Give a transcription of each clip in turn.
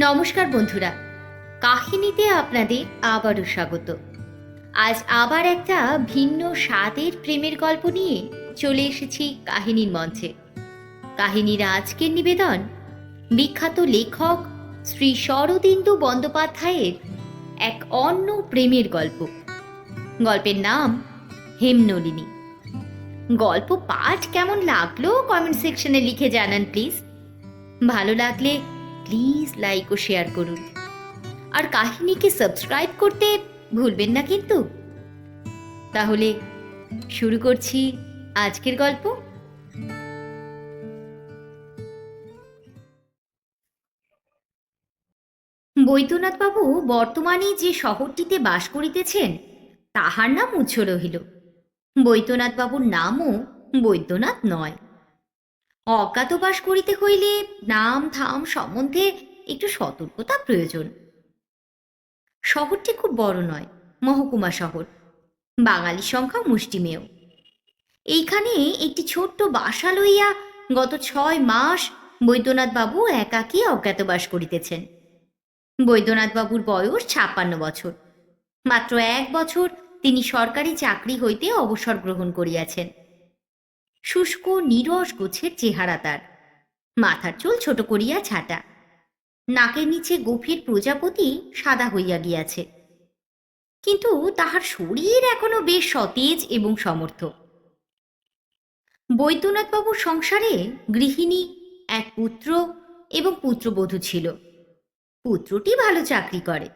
নমস্কার বন্ধুরা। কাহিনীতে আপনাদের আবারও স্বাগত। আজ আবার একটা ভিন্ন স্বাদের প্রেমের গল্প নিয়ে চলে এসেছি কাহিনীর মঞ্চে। কাহিনীর আজকের নিবেদন, বিখ্যাত লেখক শ্রী শরদিন্দু বন্দ্যোপাধ্যায়ের এক অন্য প্রেমের গল্প। গল্পের নাম হেমনলিনী। গল্প পাঠ কেমন লাগল কমেন্ট সেকশনে লিখে জানান, প্লিজ। ভালো লাগলে প্লিজ লাইক ও শেয়ার করুন। আর কাহিনীকে সাবস্ক্রাইব করতে ভুলবেন না কিন্তু। তাহলে শুরু করছি আজকের গল্প। বৈদ্যনাথবাবু বর্তমানে যে শহরটিতে বাস করিতেছেন, তাহার নাম উচ্চ রহিল। বৈদ্যনাথবাবুর নামও বৈদ্যনাথ নয়। অজ্ঞাতবাস করিতে হইলে নাম, ধাম সম্বন্ধে একটু সতর্কতা প্রয়োজন। শহরটি খুব বড় নয়, মহকুমা শহর। বাঙালি সংখ্যা মুষ্টিমেয়। এইখানে একটি ছোট্ট বাসা লইয়া গত ছয় মাস বৈদ্যনাথ বাবু একাকী অজ্ঞাতবাস করিতেছেন। বৈদ্যনাথ বাবুর বয়স ছাপ্পান্ন বছর। মাত্র এক বছর তিনি সরকারি চাকরি হইতে অবসর গ্রহণ করিয়াছেন। শুষ্ক, নিরস গোছের চেহারা তার। মাথার চুল ছোট করিয়া ছাটা। নাকের নিচে গভীর প্রজাপতি সাদা হইয়া গিয়াছে। কিন্তু তাহার শরীর এখনও বেশ সতেজ এবং সমর্থ। বৈদ্যনাথবাবুর সংসারে গৃহিণী, এক পুত্র এবং পুত্রবধূ ছিল। পুত্রটি ভালো চাকরি করে।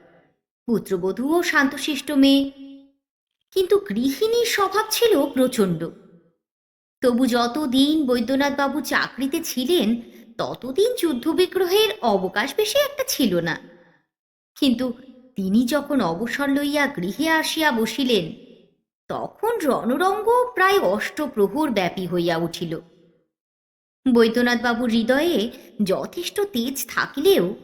পুত্রবধূও শান্তশিষ্ট মেয়ে। কিন্তু গৃহিণীর স্বভাব ছিল প্রচণ্ড। তবু যতদিন বৈদ্যনাথবাবু চাকরিতে ছিলেন, ততদিন যুদ্ধবিগ্রহের অবকাশ বেশি একটা ছিল না। কিন্তু তিনি যখন অবসর লইয়া গৃহে আসিয়া বসিলেন, তখন রণরঙ্গ প্রায় অষ্টপ্রহর ব্যাপী হইয়া উঠিল। বৈদ্যনাথবাবুর হৃদয়ে যথেষ্ট তেজ থাকিলেও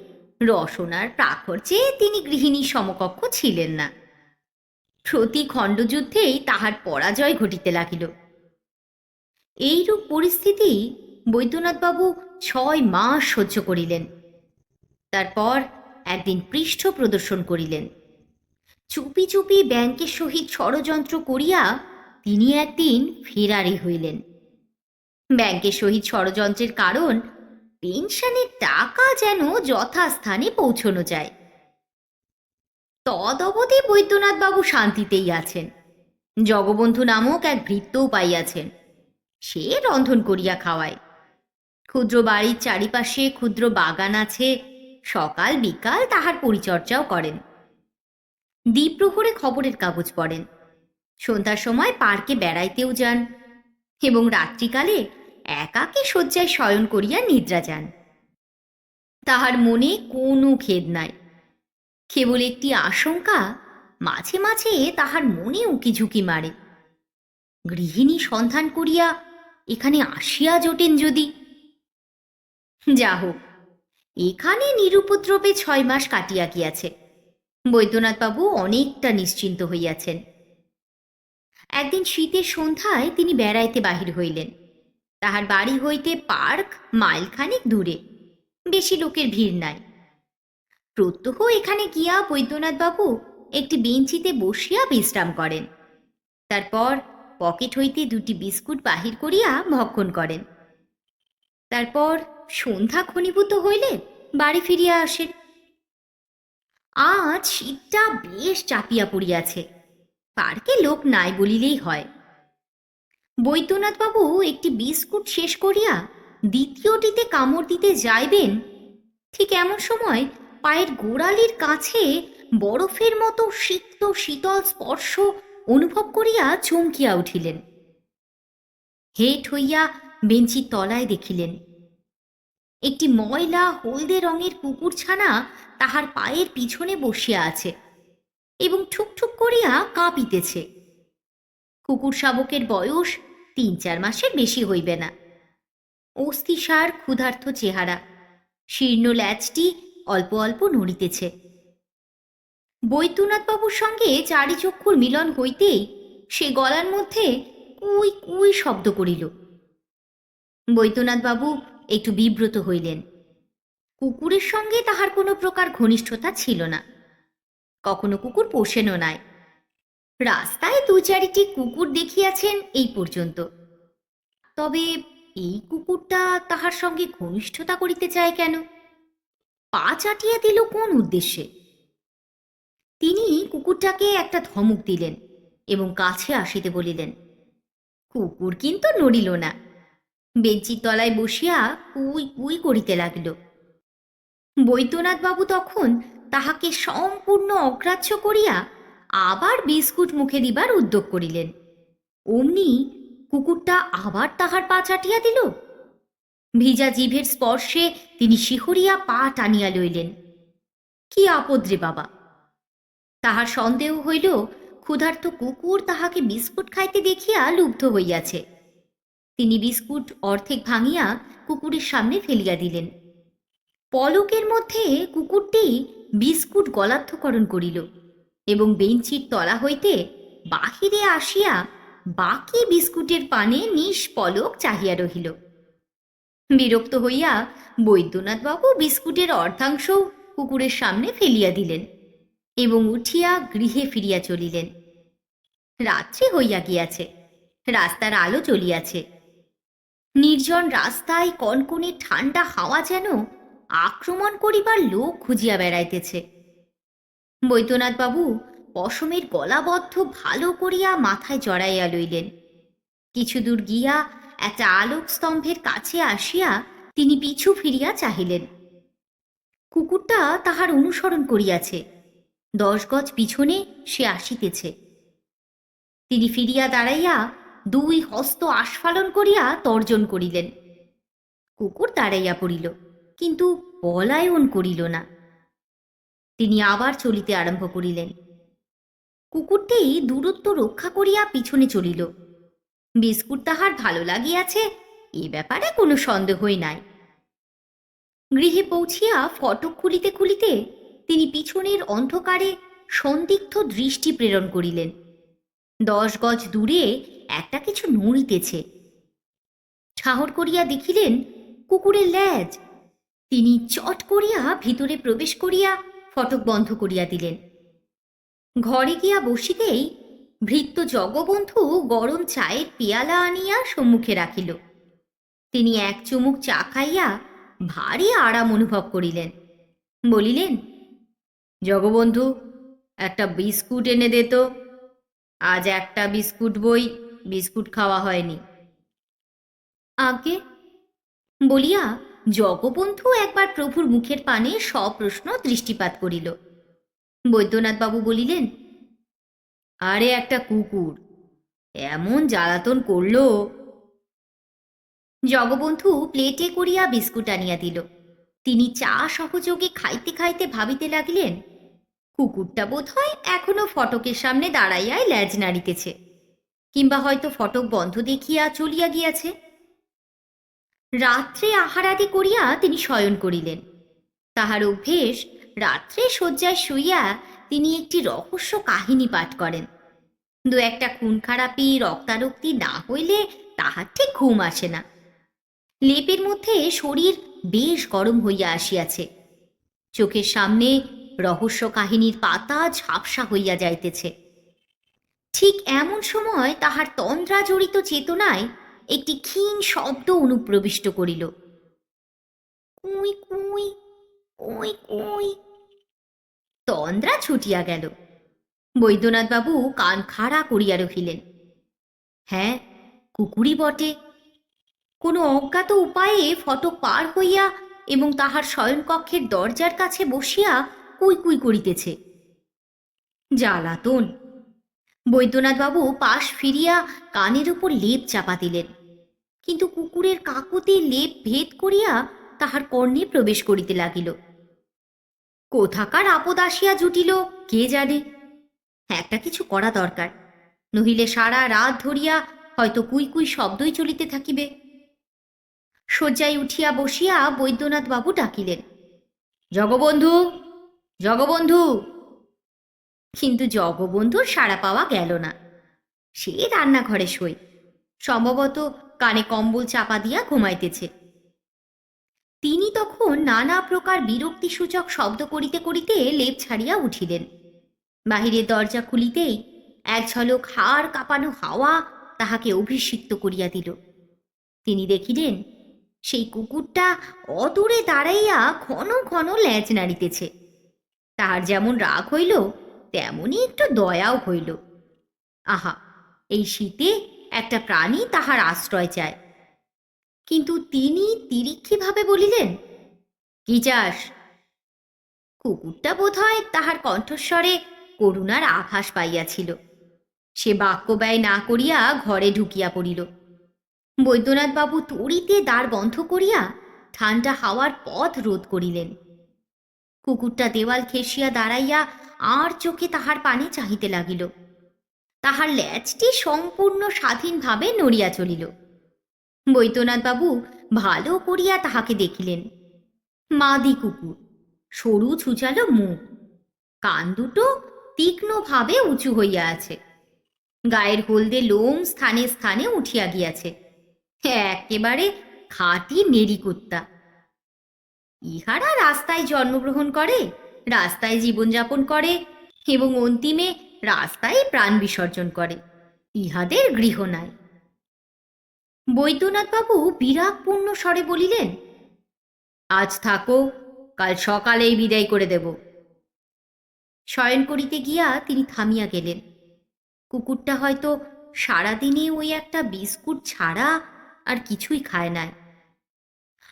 রসনার প্রাখর চেয়ে তিনি গৃহিণীর সমকক্ষ ছিলেন না। প্রতি খণ্ডযুদ্ধেই তাহার পরাজয় ঘটিতে লাগিল। এইরূপ পরিস্থিতি বৈদ্যনাথবাবু ছয় মাস সহ্য করিলেন। তারপর একদিন পৃষ্ঠ প্রদর্শন করিলেন। চুপি চুপি ব্যাংকের সহিত ষড়যন্ত্র করিয়া তিনি একদিন ফেরারি হইলেন। ব্যাংকের সহিত ষড়যন্ত্রের কারণ পেনশনের টাকা যেন যথাস্থানে পৌঁছনো যায়। তদবধি বৈদ্যনাথবাবু শান্তিতেই আছেন। জগবন্ধু নামক এক ভৃত্যও পাইয়াছেন। সে রন্ধন করিয়া খাওয়ায়। ক্ষুদ্র বাড়ির চারিপাশে ক্ষুদ্র বাগান আছে, সকাল বিকাল তাহার পরিচর্যাও করেন। দ্বীপ্রহরে খবরের কাগজ পড়েন। সন্ধ্যার সময় পার্কে বেড়াইতেও যান এবং রাত্রিকালে একাকে শয্যায় শয়ন করিয়া নিদ্রা যান। তাহার মনে কোনো খেদ নাই। কেবল একটি আশঙ্কা, মাঝে মাঝে তাহার মনে উকি ঝুঁকি মারে। গৃহিণী সন্ধান করিয়া এখানে আসিয়া জোটেন যদি। যা হোক এখানে নিরুপদ্রবে ছয় মাস কাটিয়া গিয়াছে। বৈদ্যনাথবাবু অনেকটা নিশ্চিন্ত হইয়াছেন। একদিন শীতের সন্ধ্যায় তিনি বেড়াইতে বাহির হইলেন। তাহার বাড়ি হইতে পার্ক মাইলখানেক দূরে, বেশি লোকের ভিড় নাই। প্রত্যহ এখানে গিয়া বৈদ্যনাথবাবু একটি বেঞ্চিতে বসিয়া বিশ্রাম করেন। তারপর পকেট হইতে দুটি বিস্কুট বাহির করিয়া ভক্ষণ করেন। তারপর সন্ধ্যা ঘনীভূত হইলে বাড়ি ফিরিয়া আসেন। আজ শীতটা বেশ চাপিয়া পড়িয়াছে, পার্কে লোক নাই বলিলেই হয়। বৈদ্যনাথবাবু একটি বিস্কুট শেষ করিয়া দ্বিতীয়টিতে কামড় দিতে যাইবেন, ঠিক এমন সময় পায়ের গোড়ালির কাছে বরফের মতো সিক্ত শীতল স্পর্শ অনুভব করিয়া চমকিয়া উঠিলেন। হেট হইয়া বেঞ্চির তলায় দেখিলেন, একটি ময়লা হলদে রঙের কুকুর ছানা তাহার পায়ের পিছনে বসিয়া আছে এবং ঠুকঠুক করিয়া কাঁপিতেছে। কুকুর শাবকের বয়স তিন চার মাসের বেশি হইবে না। অস্থিসার ক্ষুধার্থ চেহারা, শীর্ণ ল্যাচটি অল্প অল্প নড়িতেছে। বৈদ্যনাথবাবুর সঙ্গে চারি চক্ষুর মিলন হইতেই সে গলার মধ্যে কুই কুই শব্দ করিল। বৈদ্যনাথবাবু একটু বিব্রত হইলেন। কুকুরের সঙ্গে তাহার কোনো প্রকার ঘনিষ্ঠতা ছিল না। কখনো কুকুর পোষেনও নাই। রাস্তায় দু চারিটি কুকুর দেখিয়াছেন এই পর্যন্ত। তবে এই কুকুরটা তাহার সঙ্গে ঘনিষ্ঠতা করিতে চায় কেন? পা চাটিয়া দিল কোন উদ্দেশ্যে? তিনি কুকুরটাকে একটা ধমক দিলেন এবং কাছে আসিতে বলিলেন, কুকুর কিন্তু নড়িল না। বেঞ্চির তলায় বসিয়া কুই কুই করিতে লাগিল। বৈদ্যনাথবাবু তখন তাহাকে সম্পূর্ণ অগ্রাহ্য করিয়া আবার বিস্কুট মুখে দিবার উদ্যোগ করিলেন। অমনি কুকুরটা আবার তাহার পা চাটিয়া দিল। ভিজা জিভের স্পর্শে তিনি শিহরিয়া পা টানিয়া লইলেন। কি আপদ রে বাবা! তাহার সন্দেহ হইল, ক্ষুধার্ত কুকুর তাহাকে বিস্কুট খাইতে দেখিয়া লুব্ধ হইয়াছে। তিনি বিস্কুট অর্ধেক ভাঙিয়া কুকুরের সামনে ফেলিয়া দিলেন। পলকের মধ্যে কুকুরটি বিস্কুট গলার্ধকরণ করিল এবং বেঞ্চির তলা হইতে বাহিরে আসিয়া বাকি বিস্কুটের পানে নিষ্পলক চাহিয়া রহিল। বিরক্ত হইয়া বৈদ্যনাথবাবু বিস্কুটের অর্ধাংশ কুকুরের সামনে ফেলিয়া দিলেন। এবং উঠিয়া গৃহে ফিরিয়া চলিলেন। রাত্রি হইয়া গিয়াছে, রাস্তার আলো চলিয়াছে নির্জন রাস্তায় কনকনে ঠান্ডা হাওয়া যেন আক্রমণ করিবার লোক খুঁজিয়া বেড়াইতেছে। বৈদ্যনাথবাবু পশমের গলাবদ্ধ ভালো করিয়া মাথায় জড়াইয়া লইলেন। কিছু দূর গিয়া একটা আলোক স্তম্ভের কাছে আসিয়া তিনি পিছু ফিরিয়া চাহিলেন। কুকুরটা তাহার অনুসরণ করিয়াছে। দশ গজ পিছনে সে আসিতেছে। তিনি ফিরিয়া দাঁড়াইয়া দুই হস্ত আস্ফালন করিয়া তর্জন করিলেন। কুকুর দাঁড়াইয়া পড়িল, কিন্তু পলায়ন করিল না। তিনি আবার চলিতে আরম্ভ করিলেন। কুকুরটি দূরত্ব রক্ষা করিয়া পিছনে চলিল। বিস্কুট তাহার ভালো লাগিয়াছে, এ ব্যাপারে কোনো সন্দেহই নাই। গৃহে পৌঁছিয়া ফটক খুলিতে খুলিতে তিনি পিছনের অন্ধকারে সন্দিগ্ধ দৃষ্টি প্রেরণ করিলেন। দশ গজ দূরে একটা কিছু নড়িতেছে ঠাহর করিয়া দেখিলেন, কুকুরের ল্যাজ। তিনি চট করিয়া ভিতরে প্রবেশ করিয়া ফটক বন্ধ করিয়া দিলেন। ঘরে গিয়া বসিতেই ভৃত্য জগবন্ধু গরম চায়ের পেয়ালা আনিয়া সম্মুখে রাখিল। তিনি এক চুমুক চা খাইয়া ভারী আরাম অনুভব করিলেন। বলিলেন জগবন্ধু, একটা বিস্কুট এনে দে তো। আজ একটা বিস্কুট বই, বিস্কুট খাওয়া হয়নি। আগে বলিয়া জগবন্ধু একবার প্রভুর মুখের পানে সপ্রশ্ন দৃষ্টিপাত করিল। বৈদ্যনাথবাবু বলিলেন, আরে একটা কুকুর, এমন জ্বালাতন করল। জগবন্ধু প্লেটে করিয়া বিস্কুট আনিয়া দিল। তিনি চা সহযোগে খাইতে খাইতে ভাবিতে লাগিলেন, কুকুরটা বোধ হয় এখনও ফটকের সামনে দাঁড়াইয়াই ল্যাজ নাড়িতেছে, কিংবা হয়তো ফটক বন্ধ দেখিয়া চলিয়া গিয়াছে। রাত্রে আহারাদি করিয়া তিনি শয়ন করিলেন। তাহার অভ্যেস, রাত্রে শয্যায় শুইয়া তিনি একটি রহস্য কাহিনী পাঠ করেন। দু একটা খুন খারাপি, রক্তারক্তি না হইলে তাহার ঠিক ঘুম আসে না। লেপের মধ্যে শরীর বেশ গরম হইয়া আসিয়াছে। চোখের সামনে রহস্য কাহিনীর পাতা ঝাপসা হইয়া যাইতেছে। ঠিক এমন সময় তাহার তন্দ্রা জড়িত চেতনায় একটি ক্ষীণ শব্দ অনুপ্রবিষ্ট করিল। কুই কুই কুই কুই। তন্দ্রা ছুটিয়া গেল। বৈদ্যনাথবাবু কান খাড়া করিয়া রহিলেন। হ্যাঁ কুকুরই বটে। কোনো অজ্ঞাত উপায়ে ফটক পার হইয়া এবং তাহার শয়নকক্ষের দরজার কাছে বসিয়া কুই কুই করিতেছে। জ্বালাতন। বৈদ্যনাথবাবু পাশ ফিরিয়া কানের উপর লেপ চাপা দিলেন কিন্তু কুকুরের কাকুতি লেপ ভেদ করিয়া তাহার কর্ণে প্রবেশ করিতে লাগিল। কোথাকার আপদ আসিয়া জুটিল, কে জানে? একটা কিছু করা দরকার। নহিলে সারা রাত ধরিয়া হয়তো কুই কুই শব্দই চলিতে থাকিবে। শয্যায় উঠিয়া বসিয়া বৈদ্যনাথ বাবু ডাকিলেন, জগবন্ধু জগবন্ধু! কিন্তু জগবন্ধুর সাড়া পাওয়া গেল না। সে রান্নাঘরে শোয়, সম্ভবত কানে কম্বল চাপা দিয়া ঘুমাইতেছে। তিনি তখন নানা প্রকার বিরক্তিসূচক শব্দ করিতে করিতে লেপ ছাড়িয়া উঠিলেন। বাহিরের দরজা খুলিতেই এক ঝলক হাড় কাঁপানো হাওয়া তাহাকে অভিষিক্ত করিয়া দিল। তিনি দেখিলেন সেই কুকুরটা অদূরে দাঁড়াইয়া ঘন ঘন ল্যাজ নাড়িতেছে। তাহার যেমন রাগ হইল তেমনই একটু দয়াও হইল। আহা, এই শীতে একটা প্রাণী তাহার আশ্রয় চায়। কিন্তু তিনি তিরিক্ষিভাবে বলিলেন? কি চাস? কুকুরটা বোধহয় তাহার কণ্ঠস্বরে করুণার আভাস পাইয়াছিল। সে বাক্য ব্যয় না করিয়া ঘরে ঢুকিয়া পড়িল। বৈদ্যনাথবাবু তড়িতে দ্বার বন্ধ করিয়া ঠান্ডা হাওয়ার পথ রোধ করিলেন। কুকুরটা দেওয়াল খেসিয়া দাঁড়াইয়া আর চোখে তাহার পানে চাহিতে লাগিল। তাহার ল্যাজটি সম্পূর্ণ স্বাধীনভাবে নড়িয়া চলিল। বৈদ্যনাথবাবু ভালো করিয়া তাহাকে দেখিলেন। মাদি কুকুর, সরু ছুচালো মুখ, কান দুটো তীক্ষ্ণভাবে উঁচু হইয়া আছে। গায়ের হলদে লোম স্থানে স্থানে উঠিয়া গিয়াছে। একেবারে খাঁটি নেড়ি কুত্তা। ইহারা রাস্তায় জন্মগ্রহণ করে, রাস্তায় জীবনযাপন করে এবং অন্তিমে রাস্তায় প্রাণ বিসর্জন করে। ইহাদের গৃহ নাই। বৈদ্যনাথবাবু বিরাগপূর্ণ স্বরে বলিলেন, আজ থাকো, কাল সকালেই বিদায় করে দেব। শয়ন করিতে গিয়া তিনি থামিয়া গেলেন। কুকুরটা হয়তো সারাদিনে ওই একটা বিস্কুট ছাড়া আর কিছুই খায় নাই।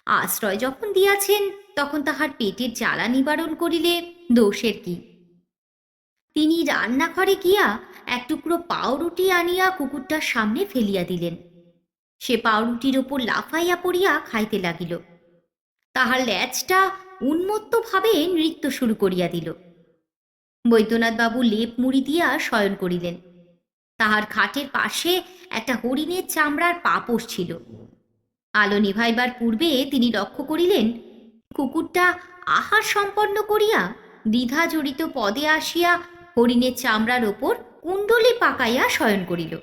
আশ্রয় যখন দিয়াছেন, তখন তাহার পেটের জ্বালা নিবারণ করিলে দোষের কি? তিনি রান্নাঘরে গিয়া এক টুকরো পাউরুটি আনিয়া কুকুরটার সামনে ফেলিয়া দিলেন। সে পাউরুটির ওপর লাফাইয়া পড়িয়া খাইতে লাগিল। তাহার ল্যাজটা উন্মত্তভাবে নৃত্য শুরু করিয়া দিল। বৈদ্যনাথবাবু লেপ মুড়ি দিয়া শয়ন করিলেন। তাহার খাটের পাশে একটা হরিণের চামড়ার পাপোশ ছিল। আলো নিভাইবার পূর্বে তিনি লক্ষ্য করিলেন, কুকুরটা আহার সম্পন্ন করিয়া দ্বিধা জড়িত পদে আসিয়া হরিণের চামড়ার ওপর কুণ্ডলি পাকাইয়া শয়ন করিল।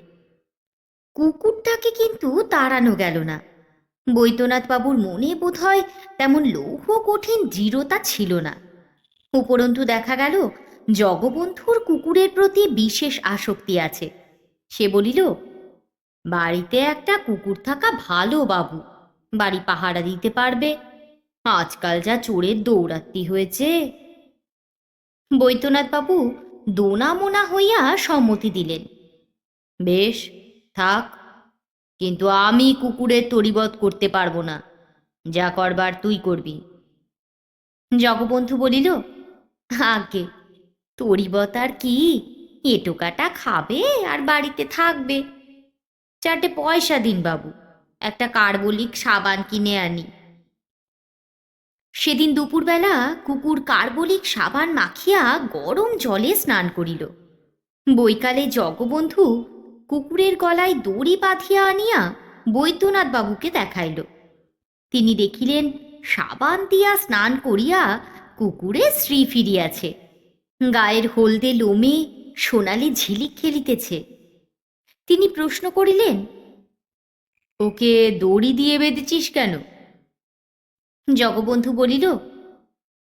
কুকুরটাকে কিন্তু তাড়ানো গেল না। বৈদ্যনাথবাবুর মনে বোধহয় তেমন লৌহ কঠিন দৃঢ়তা ছিল না। উপরন্তু দেখা গেল, জগবন্ধুর কুকুরের প্রতি বিশেষ আসক্তি আছে। সে বলিল, বাড়িতে একটা কুকুর থাকা ভালো বাবু। বাড়ি পাহারা দিতে পারবে। আজকাল যা চোরের দৌড়াত্তি হয়েছে। বৈদ্যনাথবাবু দোনা মোনা হইয়া সম্মতি দিলেন। বেশ, থাক। কিন্তু আমি কুকুরের তরিবধ করতে পারব না। যা করবার তুই করবি। জগবন্ধু বলিল আগে তরিবত আর কি? এটোকাটা খাবে আর বাড়িতে থাকবে। চারটে পয়সা দিন বাবু, একটা কার্বলিক সাবান কিনে আনি। সেদিন দুপুরবেলা কুকুর কার্বলিক সাবান মাখিয়া গরম জলে স্নান করিল। বৈকালে জগবন্ধু কুকুরের গলায় দড়ি বাঁধিয়া আনিয়া বৈদ্যনাথ বাবুকে দেখাইল। তিনি দেখিলেন, সাবান দিয়া স্নান করিয়া কুকুরে শ্রী ফিরিয়াছে। গায়ের হলদে লোমে সোনালি ঝিলিক খেলিতেছে। তিনি প্রশ্ন করিলেন, ওকে দড়ি দিয়ে বেঁধেছিস কেন? জগবন্ধু বলিল,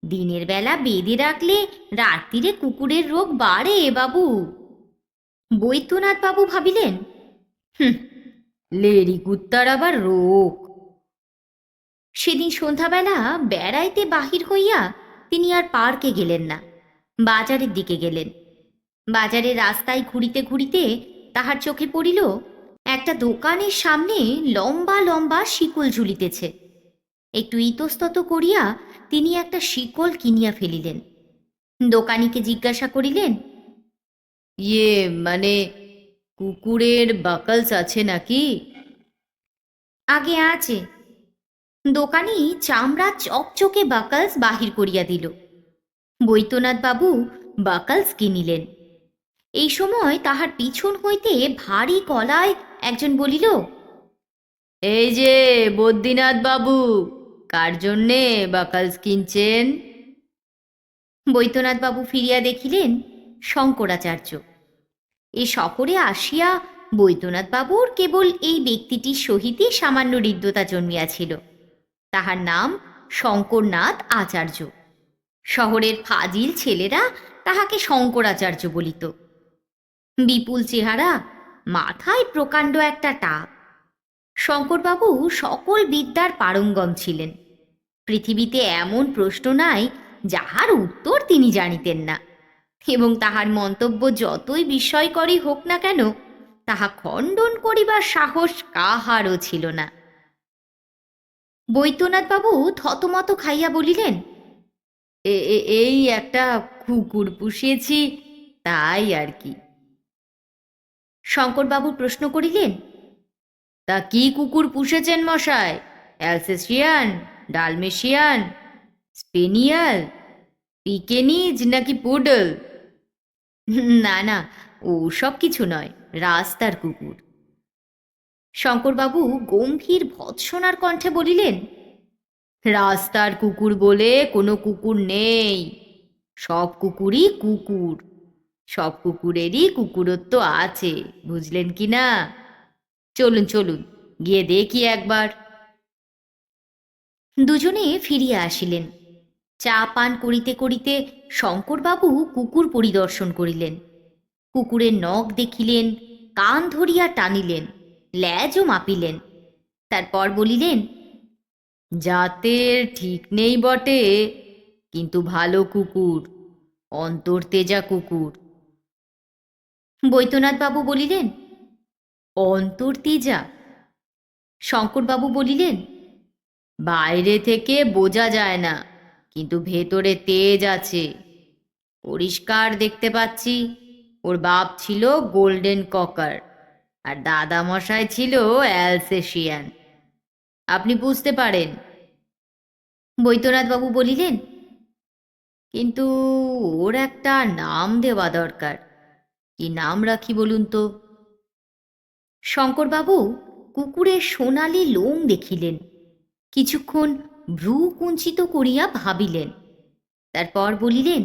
দিনের বেলা বেঁধে রাখলে রাত্রিরে কুকুরের রোগ বাড়ে বাবু। বৈদ্যনাথ বাবু ভাবিলেন, হুম লেরি কুত্তার আবার রোগ। সেদিন সন্ধ্যাবেলা বেড়াইতে বাহির হইয়া তিনি আর পার্কে গেলেন না, বাজারের দিকে গেলেন। বাজারের রাস্তায় ঘুরিতে ঘুরিতে তাহার চোখে পড়িল, একটা দোকানের সামনে লম্বা লম্বা শিকল ঝুলিতেছে। একটু ইতস্তত করিয়া তিনি একটা শিকল কিনিয়া ফেলিলেন। দোকানিকে জিজ্ঞাসা করিলেন ইয়ে মানে কুকুরের বাকলস আছে নাকি? আগে আছে। দোকানি চামড়া চকচকে বাকলস বাহির করিয়া দিল। বৈদ্যনাথ বাবু বাকলস কিনিলেন। এই সময় তাহার পিছন হইতে ভারী কলায় একজন বলিল এই যে বদ্রীনাথ বাবু কার জন্যে বাকালস কিনছেন? বৈদ্যনাথ বাবু ফিরিয়া দেখিলেন শঙ্করাচার্য। এ শহরে আসিয়া বৈদ্যনাথ বাবুর কেবল এই ব্যক্তিটির সহিতই সামান্য হৃদ্যতা জন্মিয়াছিল। তাহার নাম শঙ্করনাথ আচার্য। শহরের ফাজিল ছেলেরা তাহাকে শঙ্করাচার্য বলিত। বিপুল চেহারা, মাথায় প্রকাণ্ড একটা টাক। শঙ্করবাবু সকল বিদ্যার পারঙ্গম ছিলেন। পৃথিবীতে এমন প্রশ্ন নাই, যাহার উত্তর তিনি জানিতেন না। এবং তাহার মন্তব্য যতই বিস্ময়করই হোক না কেন, তাহা খণ্ডন করিবার সাহস কাহারও ছিল না। বৈদ্যনাথবাবু থতমত খাইয়া বলিলেন "এ- এ- এই একটা কুকুর পুষিয়েছি তাই আর কি। শঙ্করবাবু প্রশ্ন করিলেন, তা কি কুকুর পুষেছেন মশায় অ্যালসেসিয়ান, ডালমেশিয়ান, স্পেনিয়াল, পিকেনিজ নাকি পুডল? না না ও সব কিছু নয়, রাস্তার কুকুর। শঙ্করবাবু গম্ভীর ভৎসনার কণ্ঠে বলিলেন, রাস্তার কুকুর বলে কোনো কুকুর নেই, সব কুকুরই কুকুর। সব কুকুরেরই কুকুরত্ব আছে, বুঝলেন কি না? চলুন চলুন, গিয়ে দেখি একবার। দুজনে ফিরিয়া আসিলেন। চা পান করিতে করিতে শঙ্করবাবু কুকুর পরিদর্শন করিলেন। কুকুরের নখ দেখিলেন, কান ধরিয়া টানিলেন, ল্যাজও মাপিলেন। তারপর বলিলেন, জাতের ঠিক নেই বটে, কিন্তু ভালো কুকুর, অন্তর্তেজা কুকুর বৈদ্যনাথবাবু বলিলেন অন্তর্তেজা শঙ্করবাবু বলিলেন, বাইরে থেকে বোঝা যায় না, কিন্তু ভেতরে তেজ আছে। পরিষ্কার দেখতে পাচ্ছি, ওর বাপ ছিল গোল্ডেন ককার, আর দাদা মশাই ছিল অ্যালসেশিয়ান। আপনি বুঝতে পারেন। বৈদ্যনাথবাবু বলিলেন, কিন্তু ওর একটা নাম দেওয়া দরকার। কি নাম রাখি বলুন তো? শঙ্করবাবু কুকুরের সোনালি লোম দেখিলেন। কিছুক্ষণ ভ্রু কুঞ্চিত করিয়া ভাবিলেন। তারপর বলিলেন,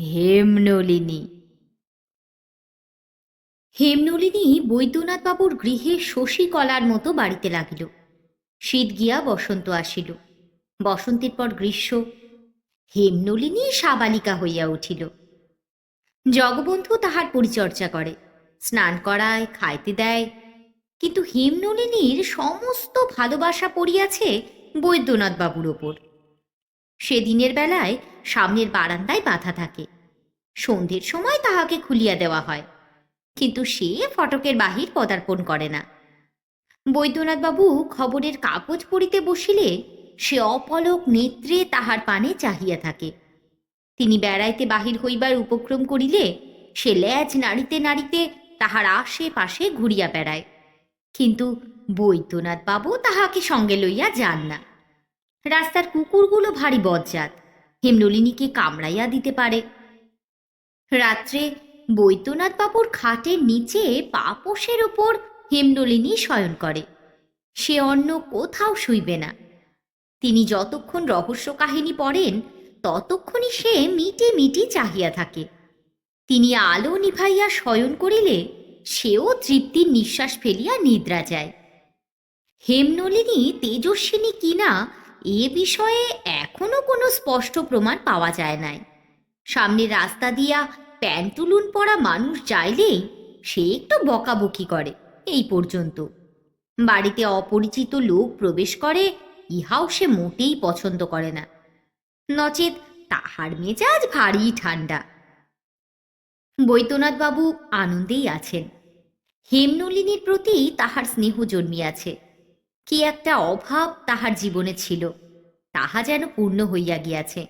হেমনলিনী। হেমনলিনী বৈদ্যনাথবাবুর গৃহে শশীকলার মতো বাড়িতে লাগিল। শীত গিয়া বসন্ত আসিল। বসন্তের পর গ্রীষ্ম। হেমনলিনী সাবালিকা হইয়া উঠিল। জগবন্ধু তাহার পরিচর্যা করে। স্নান করায়, খাইতে দেয়। কিন্তু হেমনলিনীর সমস্ত ভালোবাসা পড়িয়াছে বৈদ্যনাথ বাবুর ওপর। সেদিনের বেলায় সামনের বারান্দায় বাধা থাকে। সন্ধ্যের সময় তাহাকে খুলিয়া দেওয়া হয়। কিন্তু সে ফটকের বাহির পদার্পণ করে না। বৈদ্যনাথবাবু খবরের কাগজ পড়িতে বসিলে সে অপলক নেত্রে তাহার পানে চাহিয়া থাকে। তিনি বেড়াইতে বাহির হইবার উপক্রম করিলে সে ল্যাজ নাড়িতে নাড়িতে তাহার আশেপাশে ঘুরিয়া বেড়ায়। কিন্তু বৈদ্যনাথ বাবু তাহাকে সঙ্গে লইয়া যান না। রাস্তার কুকুরগুলো ভারী বজ্জাত, হেমনলিনীকে কামড়াইয়া দিতে পারে। রাত্রে বৈদ্যনাথ বাবুর খাটের নিচে পাপোশের ওপর হেমনলিনী শয়ন করে। সে অন্য কোথাও শুইবে না। তিনি যতক্ষণ রহস্য কাহিনী পড়েন ততক্ষণই সে মিটি মিটি চাহিয়া থাকে। তিনি আলো নিভাইয়া শয়ন করিলে সেও তৃপ্তির নিঃশ্বাস ফেলিয়া নিদ্রা যায়। হেমনলিনী তেজস্বিনী কিনা এ বিষয়ে এখনও কোনো স্পষ্ট প্রমাণ পাওয়া যায় নাই। সামনে রাস্তা দিয়া প্যান্টুলুন পরা মানুষ যাইলেই সে একটু বকাবকি করে, এই পর্যন্ত। বাড়িতে অপরিচিত লোক প্রবেশ করে, ইহাও সে মোটেই পছন্দ করে না। নচেত তাহার মেজাজ ভারী ঠান্ডা বৈদ্যনাথবাবু আনন্দেই আছেন। হেমনলিনীর প্রতি তাহার স্নেহ জন্মিয়াছে। কি একটা অভাব তাহার জীবনে ছিল, তাহা যেন পূর্ণ হইয়া গিয়াছে।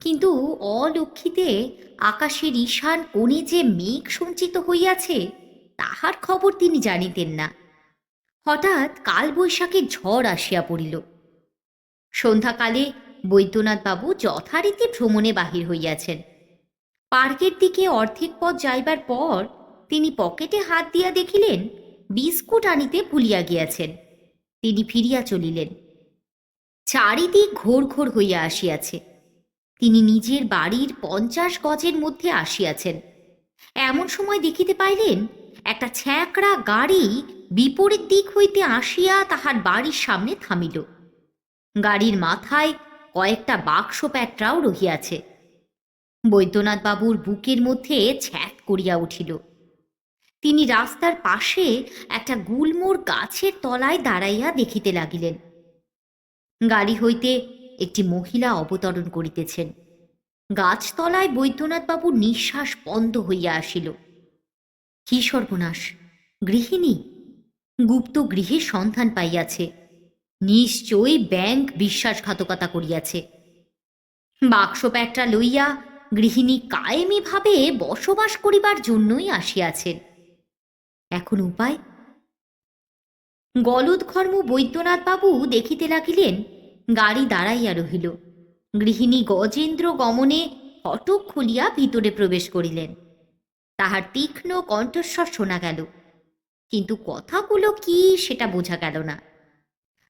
কিন্তু অলক্ষিতে আকাশের ঈশান কোণে যে মেঘ সঞ্চিত হইয়াছে, তাহার খবর তিনি জানিতেন না। হঠাৎ কালবৈশাখীর ঝড় আসিয়া পড়িল। সন্ধ্যাকালে বৈদ্যনাথবাবু যথারীতি ভ্রমণে বাহির হইয়াছেন। পার্কের দিকে অর্ধেক পথ যাইবার পর তিনি পকেটে হাত দিয়া দেখিলেন, বিস্কুট আনিতে ভুলিয়া গিয়াছেন। তিনি ফিরিয়া চলিলেন। চারিদিক ঘোর ঘোর হইয়া আসিয়াছে। তিনি নিজের বাড়ির পঞ্চাশ গজের মধ্যে আসিয়াছেন। এমন সময় দেখিতে পাইলেন, একটা ছ্যাঁকড়া গাড়ি বিপরীত দিক হইতে আসিয়া তাহার বাড়ির সামনে থামিল। গাড়ির মাথায় কয়েকটা বাক্স প্যাটরাও রহিয়াছে। বৈদ্যনাথ বাবুর বুকের মধ্যে ছ্যাক করিয়া উঠিল। তিনি রাস্তার পাশে একটা গুলমোর গাছের তলায় দাঁড়াইয়া দেখিতে লাগিলেন। গাড়ি হইতে একটি মহিলা অবতরণ করিতেছেন। গাছতলায় বৈদ্যনাথবাবুর নিঃশ্বাস বন্ধ হইয়া আসিল। কি সর্বনাশ, গৃহিণী? গুপ্ত গৃহে সন্ধান পাইয়াছে। নিশ্চয়ই ব্যাংক বিশ্বাসঘাতকতা করিয়াছে। বাক্স প্যাকটা লইয়া গৃহিণী কায়েমিভাবে বসবাস করিবার জন্যই আসিয়াছেন। এখন উপায়? গলদঘর্ম বৈদ্যনাথবাবু দেখিতে লাগিলেন, গাড়ি দাঁড়াইয়া রহিল। গৃহিণী গজেন্দ্র গমনে ফটক খুলিয়া ভিতরে প্রবেশ করিলেন। তাহার তীক্ষ্ণ কণ্ঠস্বর শোনা গেল, কিন্তু কথাগুলো কি সেটা বোঝা গেল না।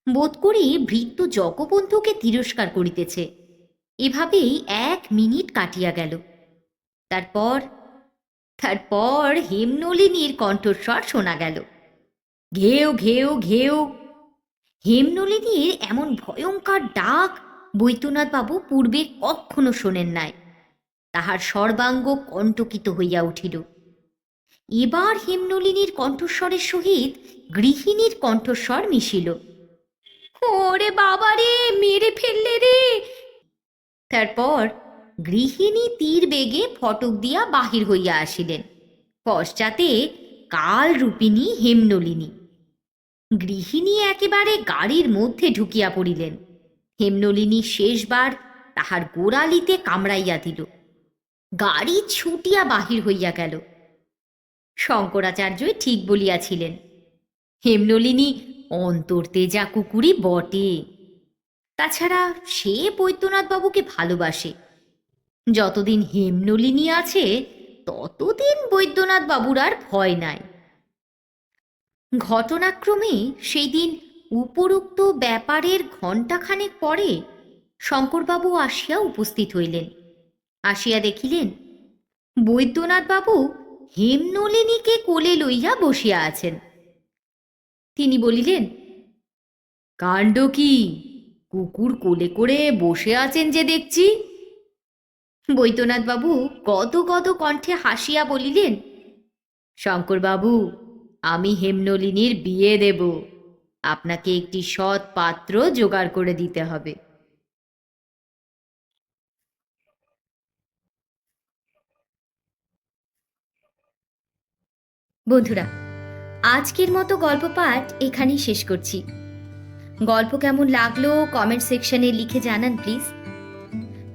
বোধ করি ভৃত্য জগবন্ধুকে তিরস্কার করিতেছে। এভাবেই এক মিনিট কাটিয়া গেল। তারপর তারপর হেমনলিনীর কণ্ঠস্বর শোনা গেল। ঘেউ ঘেউ ঘেউ। হেমনলিনীর এমন ভয়ঙ্কর ডাক বৈদ্যনাথবাবু পূর্বে কখনো শোনেন নাই। তাহার সর্বাঙ্গ কণ্টকিত হইয়া উঠিল। এবার হেমনলিনীর কণ্ঠস্বরের সহিত গৃহিণীর কণ্ঠস্বর মিশিল। ওরে বাবারে মেরে ফেললে রে। তারপর গৃহিণী তীর বেগে ফটক দিয়া বাহির হইয়া আসিলেন। পশ্চাতে কাল রূপিণী হেমনলিনী। গৃহিণী একেবারে গাড়ির মধ্যে ঢুকিয়া পড়িলেন। হেমনলিনী শেষবার তাহার গোড়ালিতে কামড়াইয়া দিল। গাড়ি ছুটিয়া বাহির হইয়া গেল। শঙ্করাচার্যই ঠিক বলিয়াছিলেন, হেমনলিনী অন্তর্তেজা কুকুরি বটে। তাছাড়া সে বৈদ্যনাথবাবুকে ভালোবাসে। যতদিন হেমনলিনী আছে, ততদিন বৈদ্যনাথ বাবুর আর ভয় নাই। ঘটনাক্রমে সেই দিন উপরোক্ত ব্যাপারের ঘণ্টাখানেক পরে শঙ্করবাবু আসিয়া উপস্থিত হইলেন। আসিয়া দেখিলেন বৈদ্যনাথবাবু হেমনলিনীকে কোলে লইয়া বসিয়া আছেন। তিনি বলিলেন, কাণ্ড কি? কুকুর কোলে করে বসে আছেন যে দেখছি? বৈদ্যনাথবাবু কত কত কণ্ঠে হাসিয়া বলিলেন, শঙ্করবাবু, আমি হেমনলিনীর বিয়ে দেব। আপনাকে একটি সৎ পাত্র জোগাড় করে দিতে হবে। বন্ধুরা আজকের মতো গল্প পাঠ এখানেই শেষ করছি। গল্প কেমন লাগল কমেন্ট সেকশনে লিখে জানান প্লিজ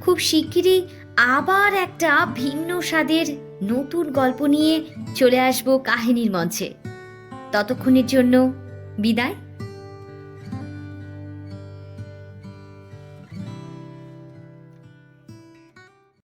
খুব শিগগিরই আবার একটা ভিন্ন স্বাদের নতুন গল্প নিয়ে চলে আসব কাহিনীর মঞ্চে। ততক্ষণের জন্য বিদায়।